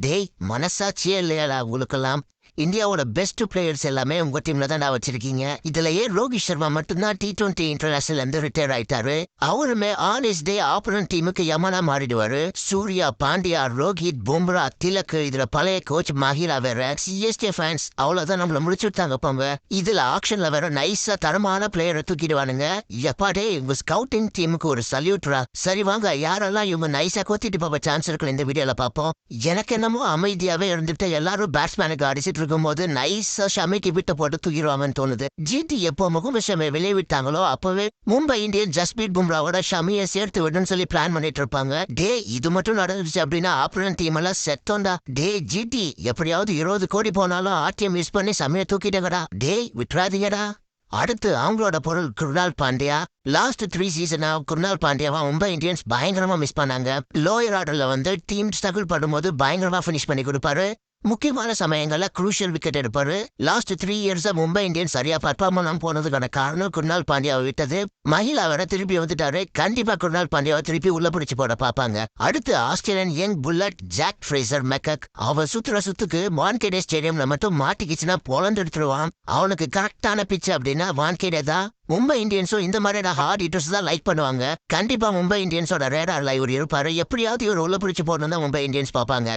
டேய் மனசாட்சியே இல்லையாடா உங்களுக்கெல்லாம்? இந்தியாவோட பெஸ்ட் பிளேயர்ஸ் எல்லாமே உங்க டீம்ல தான் வச்சிருக்கீங்க. இதுல ஏன் ரோஹித் சர்மா மட்டும்தான் டி டுவெண்ட்டி இன்டர்நேஷனல் இருந்து ரிட்டையர் ஆயிட்டாரு? அவருமே ஆன் இஸ் டே ஆப்பரன் டீமுக்கு யமனா மாறிடுவாரு. சூர்யா பாண்டியா ரோஹித் பும்ரா திலக் இதுல பழைய கோச் மஹிலா வேற சிஎஸ்கே ஃபேன்ஸ் அவ்வளவுதான் நம்மள முடிச்சு விட்டாங்க போங்க. இதுல ஆக்ஷன்ல வேற நைஸா தரமான பிளேயரை தூக்கிடுவானுங்க. எப்பாடே உங்க ஸ்கவுட்டிங் டீமுக்கு ஒரு சல்யூட்ரா சரி வாங்க யாரெல்லாம் இவங்க நைஸா கொத்திட்டு போக சான்ஸ் இருக்கு இந்த வீடியோல பாப்போம் எனக்கு என்னமோ அமைதியாவே இருந்துட்டு எல்லாரும் பேட்ஸ்மேனுக்கு அடிச்சிட்டு போது நைஸா ஷமி விட்டு போட்டு தூக்கிடுவாங்கன்னு தோணுது. ஜிடி எப்போ முகமது ஷமி விட்டாங்களோ அப்பவே மும்பை இந்தியன் ஜஸ்பீத் பும்ராவோட ஷமியை சேர்த்து விடுன்னு சொல்லி பிளான் பண்ணிட்டு இருப்பாங்க. டே இது மட்டும் நடந்துச்சு அப்படின்னா ஆப்பரன் டீம் எல்லாம் செத்தோண்டா டே ஜிடி எப்படியாவது இருபது கோடி போனாலும் ஆர்டிஎம் மிஸ் பண்ணி சமய தூக்கிட்டங்கடா டே விட்டுறாதீங்கடா. அடுத்து அவங்களோட பொருள் குருணால் பாண்டியா. லாஸ்ட் த்ரீ சீசனா குருணால் பாண்டியாவா மும்பை இந்தியன்ஸ் பயங்கரமா மிஸ் பண்ணாங்க. லோயர் ஆர்டர்ல வந்து டீம் ஸ்ட்ரகிள் பண்ணும்போது பயங்கரமா ஃபினிஷ் பண்ணி கொடுப்பாரு. முக்கியமான சமயங்கள்ல குரூஷியல் விக்கெட் எடுப்பாரு. லாஸ்ட் த்ரீ இயர்ஸா மும்பை இந்தியன்ஸ் சரியா பர்ஃபார்ம் போனதுக்கான காரணம் குருணால் பாண்டியாவை விட்டது. மகிழா வேற திருப்பி வந்துட்டாரு. கண்டிப்பா குருணால் பாண்டியாவை திருப்பி உள்ள பிடிச்சு போட பாப்பாங்க அடுத்து Australian young bullet Jake Fraser McGurk. அவ சுத்துற சுத்துக்கு வான்கேடே ஸ்டேடியம்ல மட்டும் மாட்டிக்கிச்சுன்னா போலந்து எடுத்துருவான். அவனுக்கு கரெக்டான பிச் அப்படின்னா வான்கேடே தான். மும்பை இந்தியன்ஸும் இந்த மாதிரியான ஹார்ட் ஹிட்டர்ஸ் தான் லைக் பண்ணுவாங்க. கண்டிப்பா மும்பை இந்தியன்ஸோட ரேடார்ல இவர் இருப்பாரு. எப்படியாவது இவர் உள்ள பிடிச்சு போடணும் தான் மும்பை இந்தியன்ஸ் பார்ப்பாங்க.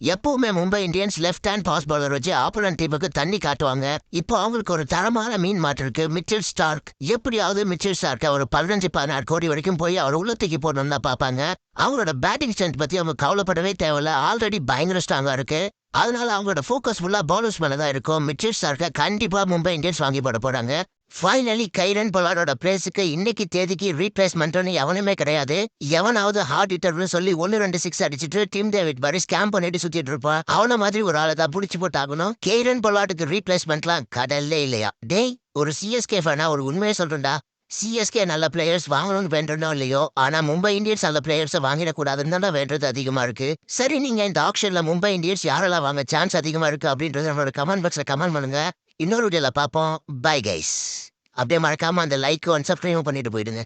எப்பவுமே Mumbai Indians left hand pace bowler வச்சு ஆப்போனன்ட் டீமுக்கு தண்ணி காட்டுவாங்க. இப்போ அவங்களுக்கு ஒரு தரமான மீன் மாற்றிருக்கு மிச்சல் ஸ்டார்க் எப்படியாவது மிச்சல் ஸ்டார்க் ஒரு பதினஞ்சு பதினாறு கோடி வரைக்கும் போய் அவர் உள்ளத்துக்கு போடணும் தான் பார்ப்பாங்க. அவங்களோட பேட்டிங் ஸ்ட்ரென்த் பத்தி அவங்க கவலைப்படவே தேவையில்ல. ஆல்ரெடி பயங்கர ஸ்ட்ராங்கா இருக்கு. அதனால அவங்களோட ஃபோக்கஸ் ஃபுல்லா பவுலர்ஸ் மேல தான் இருக்கும். மிச்சல் ஸ்டார்க்கை கண்டிப்பா மும்பை இந்தியன்ஸ் வாங்கி போட போறாங்க. ஃபைனலி கைரன் பொலாடோட பிளேஸுக்கு இன்னைக்கு தேதிக்கு ரீப்ளேஸ்மெண்ட்னு எவனுமே கிடையாது. எவனாவது ஹார்ட் ஹிட்டர்னு சொல்லி ஒன்னு ரெண்டு சிக்ஸ் அடிச்சுட்டு டீம் டேவிட் பாரி ஸ்கேம் பண்ணிட்டு சுத்திட்டு இருப்பான் அவன மாதிரி ஒரு ஆளை தான் புடிச்சு போட்டு ஆகணும் கைரன் பொலாட்டுக்கு ரீப்ளேஸ்மெண்ட்லாம் கடல்லே இல்லையா. டேய் ஒரு சிஎஸ்கே ஃபேனா ஒரு உண்மையை சொல்றேன்டா. சிஎஸ்கே நல்ல பிளேயர்ஸ் வாங்கணும்னு வேண்டனோ இல்லையோ ஆனா மும்பை இந்தியன்ஸ் நல்ல பிளேயர்ஸை வாங்கிடக்கூடாதுன்னு தான் வேண்டது அதிகமா இருக்கு. சரி நீங்க இந்த ஆப்ஷன்ல மும்பை இந்தியன்ஸ் யாரெல்லாம் வாங்க சான்ஸ் அதிகமா இருக்கு அப்படின்றத நம்மளோட கமெண்ட் பாக்ஸ்ல கமெண்ட் பண்ணுங்க. இன்னொரு வீடியோவில் பார்ப்போம். பை கைஸ் அப்படியே மறக்காம அந்த லைக்கும் ஒன் சப்ஸ்கிரைப் பண்ணிட்டு போயிடுங்க.